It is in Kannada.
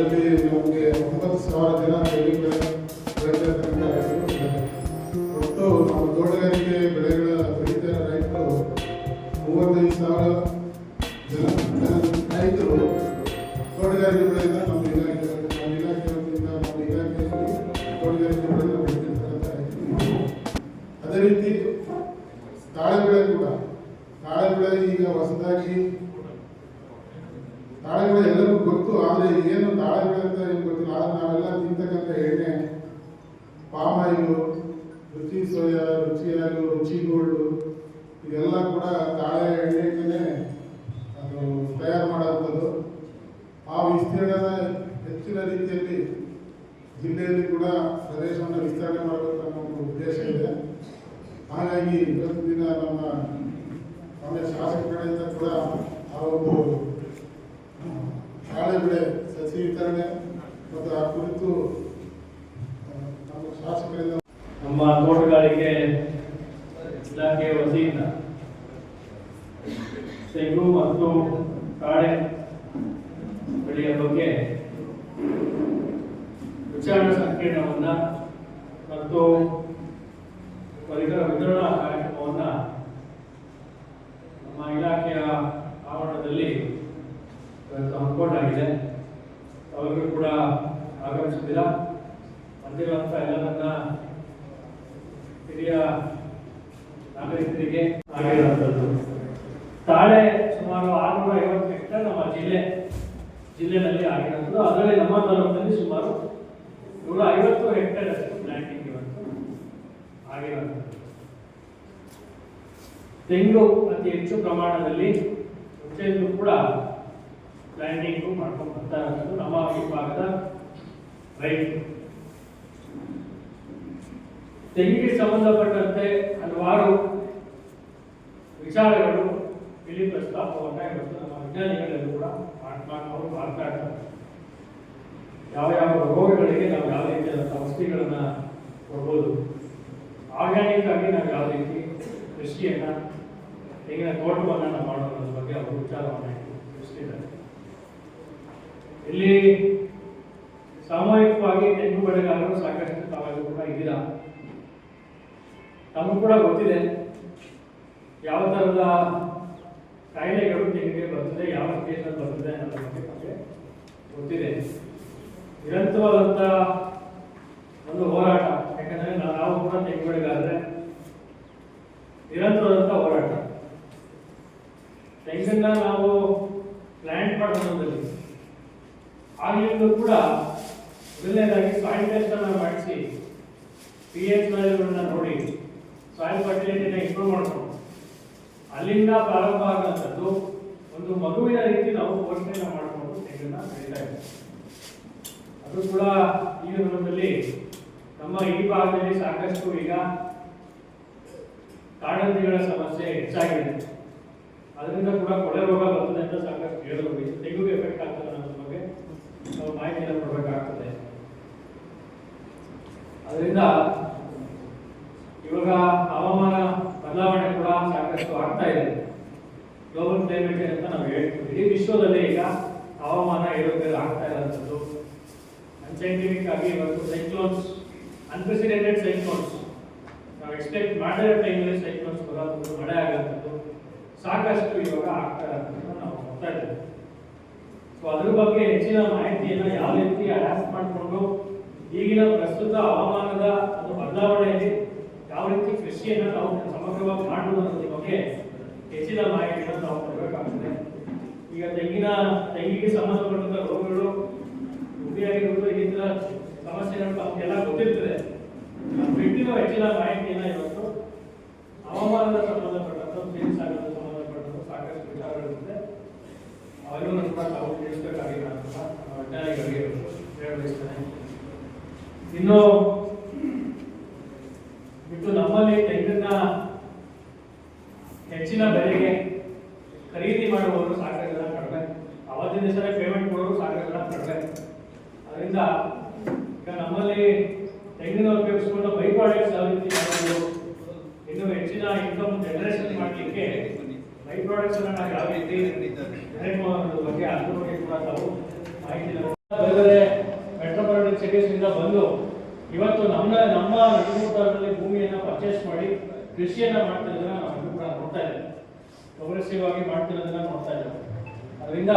ಇದರಲ್ಲಿ ನಮಗೆ ಒಂಬತ್ತು ಸಾವಿರ ಜನ ಬೆಳೆಗಳ ರೈತರ ಒಟ್ಟು ನಮ್ಮ ತೋಟಗಾರಿಕೆ ಬೆಳೆಗಳ ರೈತ ರೈತರು ಮೂವತ್ತೈದು ಸಾವಿರ ಜನ ರೈತರು ತೋಟಗಾರಿಕೆ ಬೆಳೆಯಿಂದ ತಾಳೆ ಎಲ್ಲರಿಗೂ ಗೊತ್ತು, ಆದರೆ ಏನು ತಾಳೆ ಬೆಳೆ ಅಂತ ಏನು ಗೊತ್ತಿಲ್ಲ. ಆದರೆ ನಾವೆಲ್ಲ ತಿಂತಕ್ಕಂಥ ಎಣ್ಣೆ, palm oil, Ruchi soya, Ruchi oil Ruchi gold, ಇದೆಲ್ಲ ಕೂಡ ತಾಳೆ ಎಣ್ಣೆಯಿಂದಲೇ ಅದು ತಯಾರು ಮಾಡುವಂಥದ್ದು. ಆ ವಿಸ್ತೀರ್ಣದ ಹೆಚ್ಚಿನ ರೀತಿಯಲ್ಲಿ ಜಿಲ್ಲೆಯಲ್ಲಿ ಕೂಡ ಪ್ರದೇಶವನ್ನು ವಿಸ್ತರಣೆ ಮಾಡಬೇಕು ಅನ್ನೋ ಒಂದು ಉದ್ದೇಶ ಇದೆ. ಹಾಗಾಗಿ ಇವತ್ತು ದಿನ ನಮ್ಮ ನಮ್ಮ ಶಾಸಕ ಕಡೆಯಿಂದ ಕೂಡ ಆ ಒಂದು ಬೆಳೆ ಸಸಿ ವಿತರಣೆ ಮತ್ತು ಆ ಕುರಿತು ನಮ್ಮ ಶಾಸಕರಿಂದ ನಮ್ಮ ತೋಟಗಾರಿಕೆ ಇಲಾಖೆ ವತಿಯಿಂದ ತೆಂಗು ಮತ್ತು ಕಾಡೆ ಬೆಳೆಯ ಬಗ್ಗೆ ವಿಚಾರಣಾ ಸಂಕೀರ್ಣವನ್ನ ಮತ್ತು ಪರಿಕರ ವಿತರಣಾ ಕಾರ್ಯಕ್ರಮವನ್ನ ನಮ್ಮ ಇಲಾಖೆಯ ಆವರಣದಲ್ಲಿ ಇವತ್ತು ಆಗಿದೆ. ತಾವೆಲ್ಲರೂ ಕೂಡ ಆಗಮಿಸಿದ್ದೀರಾ ಬಂದಿರುವಂತ ಎಲ್ಲರನ್ನ ಹಿರಿಯ ನಾಗರಿಕರಿಗೆ ಆಗಿರುವಂಥದ್ದು ತಾಳೆ ಸುಮಾರು ಆರುನೂರ ಐವತ್ತು ಹೆಕ್ಟರ್ ನಮ್ಮ ಜಿಲ್ಲೆ, ಜಿಲ್ಲೆನಲ್ಲಿ ಆಗಿರುವಂಥದ್ದು ಅದರಲ್ಲಿ ನಮ್ಮ ತಾಲೂಕಿನಲ್ಲಿ ಸುಮಾರು ನೂರ ಐವತ್ತು ಹೆಕ್ಟೇರ್ ಅಷ್ಟು ಪ್ಲಾಂಟಿಂಗ್ ಇವತ್ತು ಆಗಿರುವಂಥದ್ದು ತೆಂಗು ಅತಿ ಹೆಚ್ಚು ಪ್ರಮಾಣದಲ್ಲಿ ಮುಂಚೆಯಿಂದ ಕೂಡ ಪ್ಲಾಂಟಿಂಗು ಮಾಡ್ಕೊಂಡು ಬರ್ತಾ ಇರೋದು ನಮ್ಮ ಈ ಭಾಗದ ರೈತರು ತೆಂಗಿಗೆ ಸಂಬಂಧಪಟ್ಟಂತೆ ಹಲವಾರು ವಿಚಾರಗಳು ಇಲ್ಲಿ ಪ್ರಸ್ತಾಪವನ್ನು ಇವತ್ತು ನಮ್ಮ ವಿಜ್ಞಾನಿಗಳೆಲ್ಲರೂ ಕೂಡ ಅವರು ಮಾಡ್ತಾ ಇರ್ತಾರೆ ಯಾವ ಯಾವ ರೋಗಗಳಿಗೆ ನಾವು ಯಾವ ರೀತಿಯಾದಂಥ ಔಷಧಿಗಳನ್ನ ಕೊಡ್ಬೋದು. ಆರ್ಗ್ಯಾನಿಕ್ ಆಗಿ ನಾವು ಯಾವ ರೀತಿ ಕೃಷಿಯನ್ನು ತೆಂಗಿನ ತೋಟವನ್ನ ಮಾಡೋದ್ರ ಬಗ್ಗೆ ಅವರು ವಿಚಾರವನ್ನ ತಿಳಿಸ್ತಿದ್ದಾರೆ ಇಲ್ಲಿ ಸಾಮೂಹಿಕವಾಗಿ ತೆಂಗು ಬೆಳೆಗಾರರು ಸಾಕಷ್ಟು ತಾವೆಲ್ಲರೂ ಕೂಡ ಇದ್ದೀರಾ? ನಮಗೂ ಕೂಡ ಗೊತ್ತಿದೆ. ಯಾವ ಥರದ ಕಾಯಿಲೆಗಳು ತೆಂಗಿಗೆ ಬರ್ತದೆ, ಯಾವ ಸ್ಟೇಜಲ್ಲಿ ಬರ್ತದೆ ಅನ್ನೋದ್ರ ಬಗ್ಗೆ ನಮಗೆ ಗೊತ್ತಿದೆ. ನಿರಂತರವಾದಂಥ ಒಂದು ಹೋರಾಟ, ಯಾಕಂದ್ರೆ ನಾವು ಕೂಡ ತೆಂಗು ಬೆಳೆಗಾರರೆ. ನಿರಂತರವಾದಂಥ ಹೋರಾಟ. ತೆಂಗನ್ನ ನಾವು ಪ್ಲಾಂಟ್ ಮಾಡೋದ್ರಲ್ಲಿ ಆಗ್ಲಿಂದ ಕೂಡ ಮೊದಲನೇದಾಗಿ ಸಾಯಿಲ್ ಟೆಸ್ಟ್ ಅನ್ನ ಮಾಡಿಸಿ ಪಿ ಎಚ್ ವ್ಯಾಲ್ಯೂಗಳನ್ನ ನೋಡಿ ಸಾಯಿಲ್ ಫರ್ಟಿಲಿಟಿನ ಇಂಪ್ರೂವ್ ಮಾಡ್ಕೊಂಡು ಅಲ್ಲಿಂದ ಪ್ರಾರಂಭ ಆಗುವಂಥದ್ದು ಒಂದು ಮಗುವಿನ ರೀತಿ ನಾವು ಪೋಷಣೆಯನ್ನು ಮಾಡಿಕೊಂಡು ತೆಂಗನ್ನ ಬೆಳೀತಾ ಅದು ಕೂಡ ಈ ಸಂದರ್ಭದಲ್ಲಿ ನಮ್ಮ ಈ ಭಾಗದಲ್ಲಿ ಸಾಕಷ್ಟು ಈಗ ಕಾಡಂತಿಗಳ ಸಮಸ್ಯೆ ಹೆಚ್ಚಾಗಿದೆ. ಅದರಿಂದ ಕೂಡ ಕೊಳೆ ರೋಗ ಬರ್ತದೆ ಅಂತ ಸಾಕಷ್ಟು ಹೇಳಿದ್ರು ಇದು ತೆಂಗುಗೆ ಎಫೆಕ್ಟ್ ಆಗ್ತದೆ ಅನ್ನೋದ್ರ ಬಗ್ಗೆ ನಾವು ಮಾಹಿತಿಯನ್ನು ಕೊಡಬೇಕಾಗ್ತದೆ ಅದರಿಂದ ಇವಾಗ ಹವಾಮಾನ ಬದಲಾವಣೆ ಕೂಡ ಸಾಕಷ್ಟು ಆಗ್ತಾ ಇದೆ. ಗ್ಲೋಬಲ್ ಕ್ಲೈಮೇಟ್ ಅಂತ ನಾವು ಹೇಳ್ತೀವಿ. ಇಡೀ ವಿಶ್ವದಲ್ಲಿ ಈಗ ಹವಾಮಾನ ಏರುಪೇರು ಆಗ್ತಾ ಇರೋಂಥದ್ದು ಅನ್ಸೈಂಟಿಫಿಕ್ ಆಗಿ ಇವತ್ತು ಸೈಕ್ಲೋನ್ಸ್ ಅನ್ಪ್ರೆಸಿಡೆಂಟೆಡ್ ಸೈಕ್ಲೋನ್ಸ್ ನಾವು ಎಕ್ಸ್ಪೆಕ್ಟ್ ಮಾಡಿರೋ ಟೈಮಲ್ಲಿ ಸೈಕ್ಲೋನ್ಸ್ ಬರೋದು ಮಳೆ ಆಗೋಂಥದ್ದು ಸಾಕಷ್ಟು ಇವಾಗ ಆಗ್ತಾ ಇರೋದನ್ನು ನಾವು ನೋಡ್ತಾ ಇದ್ದೇವೆ. ಸೊ ಅದ್ರ ಬಗ್ಗೆ ಹೆಚ್ಚಿನ ಮಾಹಿತಿಯನ್ನು ಯಾವ ರೀತಿ ಅಡ್ಯಾಪ್ಟ್ ಮಾಡಿಕೊಂಡು ಈಗಿನ ಪ್ರಸ್ತುತ ಹವಾಮಾನದ ಒಂದು ಬದಲಾವಣೆಯಲ್ಲಿ ರೀತಿ ಕೃಷಿಯನ್ನು ನಾವು ಸಮಗ್ರವಾಗಿ ಮಾಡುವುದರ ಬಗ್ಗೆ ಹೆಚ್ಚಿನ ಮಾಹಿತಿಯನ್ನು ನಾವು ಕೊಡಬೇಕಾಗ್ತದೆ. ಈಗ ತೆಂಗಿನ, ತೆಂಗಿಗೆ ಸಂಬಂಧಪಟ್ಟಂತ ರೋಗಗಳು ಉಪಯೋಗಿರುವುದು ಈ ಥರ ಸಮಸ್ಯೆಗಳು ನಮಗೆಲ್ಲ ಗೊತ್ತಿರ್ತದೆ. ಬಿಟ್ಟಿರುವ ಬಿಟ್ಟಿರೋ ಹೆಚ್ಚಿನ ಮಾಹಿತಿಯನ್ನು ಇವತ್ತು ಹವಾಮಾನದ ಸಂಬಂಧಪಟ್ಟಂತ ಚೇಂಜ್ ಸಾಗರದ ಸಂಬಂಧಪಟ್ಟಂತ ಸಾಕಷ್ಟು ವಿಚಾರಗಳಿರುತ್ತೆ ಅವೆಲ್ಲವೂ ಕೂಡ ತಾವು ತಿಳಿಸಬೇಕಾಗಿಲ್ಲ ಅಂತ ಹೇಳಬಯಸ್ತೇನೆ. ಇನ್ನು ಬಿಟ್ಟು ನಮ್ಮಲ್ಲಿ ತೆಂಗನ್ನ ಹೆಚ್ಚಿನ ಬೆಲೆಗೆ ಖರೀದಿ ಮಾಡುವವರು ಸಾಕಷ್ಟು ಜನ ಕಡಿಮೆ ಅವತ್ತಿನ ಸರಿ ಪೇಮೆಂಟ್ ಕೊಡೋರು ಜನ ಕಡಿಮೆ ಅದರಿಂದ ಈಗ ನಮ್ಮಲ್ಲಿ ತೆಂಗಿನ ಉಪಯೋಗಿಸಿಕೊಂಡು ಬೈ ಪ್ರಾಡಕ್ಟ್ಸ್ ಯಾವ ರೀತಿ ಇನ್ನು ಹೆಚ್ಚಿನ ಇನ್ಕಮ್ ಜನರೇಷನ್ ಮಾಡಲಿಕ್ಕೆ ಬೈ ಪ್ರಾಡಕ್ಟ್ಸ್ ಅನ್ನು ನಾವು ಯಾವ ರೀತಿ ಜನರೇಟ್ ಮಾಡೋದ್ರ ಬಗ್ಗೆ ಅದ್ರ ಬಗ್ಗೆ ಕೂಡ ತಾವು ಮಾಹಿತಿ ಬೇರೆ ಮೆಟ್ರೋಪಾಲಿಟನ್ ಇಂದ ಬಂದು ಇವತ್ತು ನಮ್ಮ ನಮ್ಮ ನಗರದಲ್ಲಿ ಭೂಮಿಯನ್ನು ಪರ್ಚೇಸ್ ಮಾಡಿ ಕೃಷಿಯನ್ನ ಮಾಡ್ತಿರೋದನ್ನ ನಾವು ಕೂಡ ನೋಡ್ತಾ ಇದ್ದೇವೆ. ಪ್ರೋಗ್ರೆಸಿವ್ ಆಗಿ ಮಾಡ್ತಿರೋದನ್ನ ನೋಡ್ತಾ ಇದ್ದೇವೆ. ಅದರಿಂದ